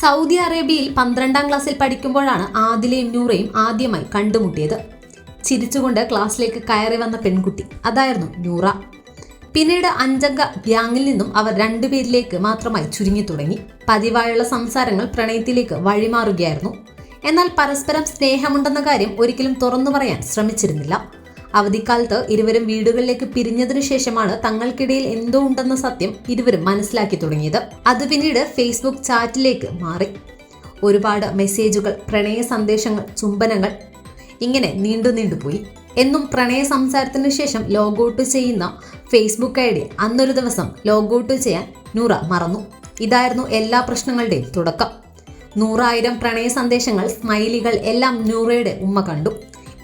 Saudi അറേബ്യയിൽ പന്ത്രണ്ടാം ക്ലാസ്സിൽ പഠിക്കുമ്പോഴാണ് ആദിലയും നൂറയും ആദ്യമായി കണ്ടുമുട്ടിയത്. ചിരിച്ചുകൊണ്ട് ക്ലാസ്സിലേക്ക് കയറി വന്ന പെൺകുട്ടി അതായിരുന്നു നൂറ. പിന്നീട് അഞ്ചംഗ ഗ്യാങ്ങിൽ നിന്നും അവർ രണ്ടുപേരിലേക്ക് മാത്രമായി ചുരുങ്ങി തുടങ്ങി. പതിവായുള്ള സംസാരങ്ങൾ പ്രണയത്തിലേക്ക് വഴിമാറുകയായിരുന്നു. എന്നാൽ പരസ്പരം സ്നേഹമുണ്ടെന്ന കാര്യം ഒരിക്കലും തുറന്നു പറയാൻ ശ്രമിച്ചിരുന്നില്ല. അവധിക്കാലത്ത് ഇരുവരും വീടുകളിലേക്ക് പിരിഞ്ഞതിനു ശേഷമാണ് തങ്ങൾക്കിടയിൽ എന്തോ ഉണ്ടെന്ന സത്യം ഇരുവരും മനസ്സിലാക്കി തുടങ്ങിയത്. അത് പിന്നീട് ഫേസ്ബുക്ക് ചാറ്റിലേക്ക് മാറി. ഒരുപാട് മെസ്സേജുകൾ പ്രണയ സന്ദേശങ്ങൾ ചുംബനങ്ങൾ ഇങ്ങനെ നീണ്ടു നീണ്ടുപോയി എന്നും പ്രണയ സംസാരത്തിന് ശേഷം ലോഗൌട്ട് ചെയ്യുന്ന ഫേസ്ബുക്ക് ഐ ഡി അന്നൊരു ദിവസം ലോഗൌട്ട് ചെയ്യാൻ നൂറ മറന്നു. ഇതായിരുന്നു എല്ലാ പ്രശ്നങ്ങളുടെയും തുടക്കം. നൂറായിരം പ്രണയ സന്ദേശങ്ങൾ സ്മൈലികൾ എല്ലാം നൂറയുടെ ഉമ്മ കണ്ടു.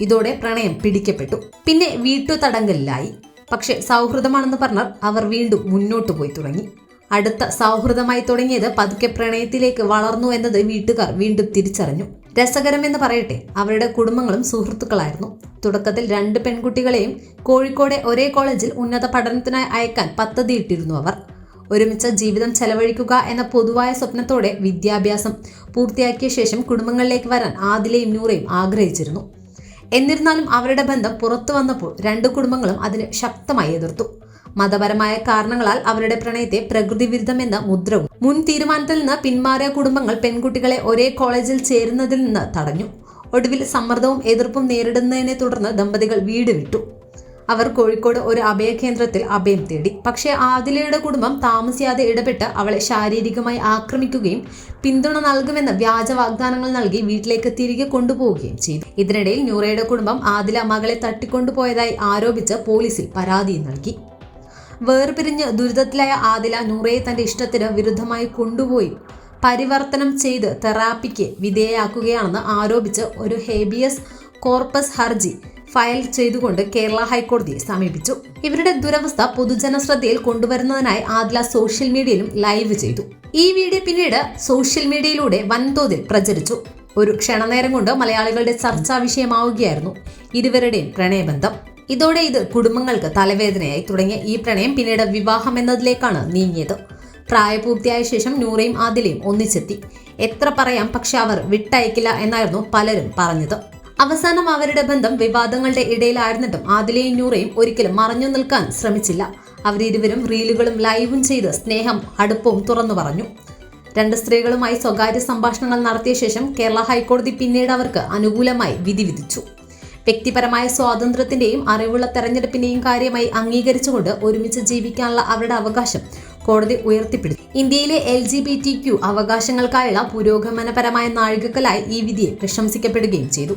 ഇതോടെ പ്രണയം പിടിക്കപ്പെട്ടു. പിന്നെ വീട്ടു തടങ്കലിലായി പക്ഷെ സൗഹൃദമാണെന്ന് പറഞ്ഞാൽ അവർ വീണ്ടും മുന്നോട്ട് പോയി തുടങ്ങി. അടുത്ത സൗഹൃദമായി തുടങ്ങിയത് പതുക്കെ പ്രണയത്തിലേക്ക് വളർന്നു എന്നത് വീട്ടുകാർ വീണ്ടും തിരിച്ചറിഞ്ഞു. രസകരമെന്ന് പറയട്ടെ അവരുടെ കുടുംബങ്ങളും സുഹൃത്തുക്കളായിരുന്നു. തുടക്കത്തിൽ രണ്ട് പെൺകുട്ടികളെയും കോഴിക്കോടെ ഒരേ കോളേജിൽ ഉന്നത പഠനത്തിനായി അയക്കാൻ പദ്ധതിയിട്ടിരുന്നു അവർ. ഒരുമിച്ച ജീവിതം ചെലവഴിക്കുക എന്ന പൊതുവായ സ്വപ്നത്തോടെ വിദ്യാഭ്യാസം പൂർത്തിയാക്കിയ ശേഷം കുടുംബങ്ങളിലേക്ക് വരാൻ ആദിലയും നൂറയും ആഗ്രഹിച്ചിരുന്നു. എന്നിരുന്നാലും അവരുടെ ബന്ധം പുറത്തു വന്നപ്പോൾ രണ്ട് കുടുംബങ്ങളും അതിന് ശക്തമായി എതിർത്തു. മതപരമായ കാരണങ്ങളാൽ അവരുടെ പ്രണയത്തെ പ്രകൃതി വിരുദ്ധമെന്ന മുദ്രവും മുൻ തീരുമാനത്തിൽ നിന്ന് പിന്മാറിയ കുടുംബങ്ങൾ പെൺകുട്ടികളെ ഒരേ കോളേജിൽ ചേരുന്നതിൽ നിന്ന് തടഞ്ഞു. ഒടുവിൽ സമ്മർദ്ദവും എതിർപ്പും നേരിടുന്നതിനെ തുടർന്ന് ദമ്പതികൾ വീട് വിട്ടു. അവർ കോഴിക്കോട് ഒരു അഭയകേന്ദ്രത്തിൽ അഭയം തേടി. പക്ഷേ ആദിലയുടെ കുടുംബം താമസിയാതെ ഇടപെട്ട് അവളെ ശാരീരികമായി ആക്രമിക്കുകയും പിന്തുണ നൽകുമെന്ന വ്യാജ വാഗ്ദാനങ്ങൾ നൽകി വീട്ടിലേക്ക് തിരികെ കൊണ്ടുപോവുകയും ചെയ്തു. ഇതിനിടയിൽ ന്യൂറയുടെ കുടുംബം ആദില മകളെ തട്ടിക്കൊണ്ടുപോയതായി ആരോപിച്ച് പോലീസിൽ പരാതി നൽകി. വേർപിരിഞ്ഞ് ദുരിതത്തിലായ ആദില നൂറയെ തന്റെ ഇഷ്ടത്തിന് വിരുദ്ധമായി കൊണ്ടുപോയി പരിവർത്തനം ചെയ്ത് തെറാപ്പിക്ക് വിധേയയാക്കുകയാണെന്ന് ആരോപിച്ച് ഒരു ഹേബിയസ് കോർപ്പസ് ഹർജി ഫയൽ ചെയ്തുകൊണ്ട് കേരള ഹൈക്കോടതിയെ സമീപിച്ചു. ഇവരുടെ ദുരവസ്ഥ പൊതുജന ശ്രദ്ധയിൽ കൊണ്ടുവരുന്നതിനായി ആദ്ല സോഷ്യൽ മീഡിയയിലും ലൈവ് ചെയ്തു. ഈ വീഡിയോ പിന്നീട് സോഷ്യൽ മീഡിയയിലൂടെ വൻതോതിൽ പ്രചരിച്ചു. ഒരു ക്ഷണനേരം കൊണ്ട് മലയാളികളുടെ ചർച്ചാ വിഷയമാവുകയായിരുന്നു ഇരുവരുടെയും പ്രണയബന്ധം. ഇതോടെ ഇത് കുടുംബങ്ങൾക്ക് തലവേദനയായി തുടങ്ങിയ ഈ പ്രണയം പിന്നീട് വിവാഹം എന്നതിലേക്കാണ് നീങ്ങിയത്. പ്രായപൂർത്തിയായ ശേഷം നൂറയും ആദിലയും ഒന്നിച്ചെത്തി. എത്ര പറയാം പക്ഷെ അവർ വിട്ടയക്കില്ല എന്നായിരുന്നു പലരും പറഞ്ഞത്. അവസാനം അവരുടെ ബന്ധം വിവാദങ്ങളുടെ ഇടയിലായിരുന്നിട്ടും ആദിലയും നൂറയും ഒരിക്കലും മറഞ്ഞു നിൽക്കാൻ ശ്രമിച്ചില്ല. അവരിരുവരും റീലുകളും ലൈവും ചെയ്ത് സ്നേഹം അടുപ്പവും തുറന്നു പറഞ്ഞു. രണ്ട് സ്ത്രീകളുമായി സ്വകാര്യ സംഭാഷണങ്ങൾ നടത്തിയ ശേഷം കേരള ഹൈക്കോടതി പിന്നീട് അവർക്ക് അനുകൂലമായി വിധി വിധിച്ചു. വ്യക്തിപരമായ സ്വാതന്ത്ര്യത്തിന്റെയും അറിവുള്ള തെരഞ്ഞെടുപ്പിന്റെയും കാര്യമായി അംഗീകരിച്ചുകൊണ്ട് ഒരുമിച്ച് ജീവിക്കാനുള്ള അവരുടെ അവകാശം കോടതി ഉയർത്തിപ്പിടിച്ചു. ഇന്ത്യയിലെ L G B T Q അവകാശങ്ങൾക്കായുള്ള പുരോഗമനപരമായ നാഴികക്കലായി ഈ വിധിയെ പ്രശംസിക്കപ്പെടുകയും ചെയ്തു.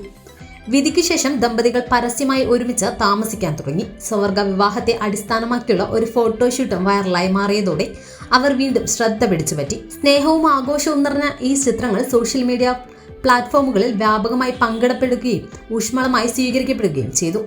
വിധിക്ക് ശേഷം ദമ്പതികൾ പരസ്യമായി ഒരുമിച്ച് താമസിക്കാൻ തുടങ്ങി. സ്വർഗ വിവാഹത്തെ അടിസ്ഥാനമാക്കിയുള്ള ഒരു ഫോട്ടോഷൂട്ടും വൈറലായി മാറിയതോടെ അവർ വീണ്ടും ശ്രദ്ധ പിടിച്ചുപറ്റി സ്നേഹവും ആഘോഷവും നിറഞ്ഞ ഈ ചിത്രങ്ങൾ സോഷ്യൽ മീഡിയ പ്ലാറ്റ്ഫോമുകളിൽ വ്യാപകമായി പങ്കിടപ്പെടുകയും ഊഷ്മളമായി സ്വീകരിക്കപ്പെടുകയും ചെയ്തു.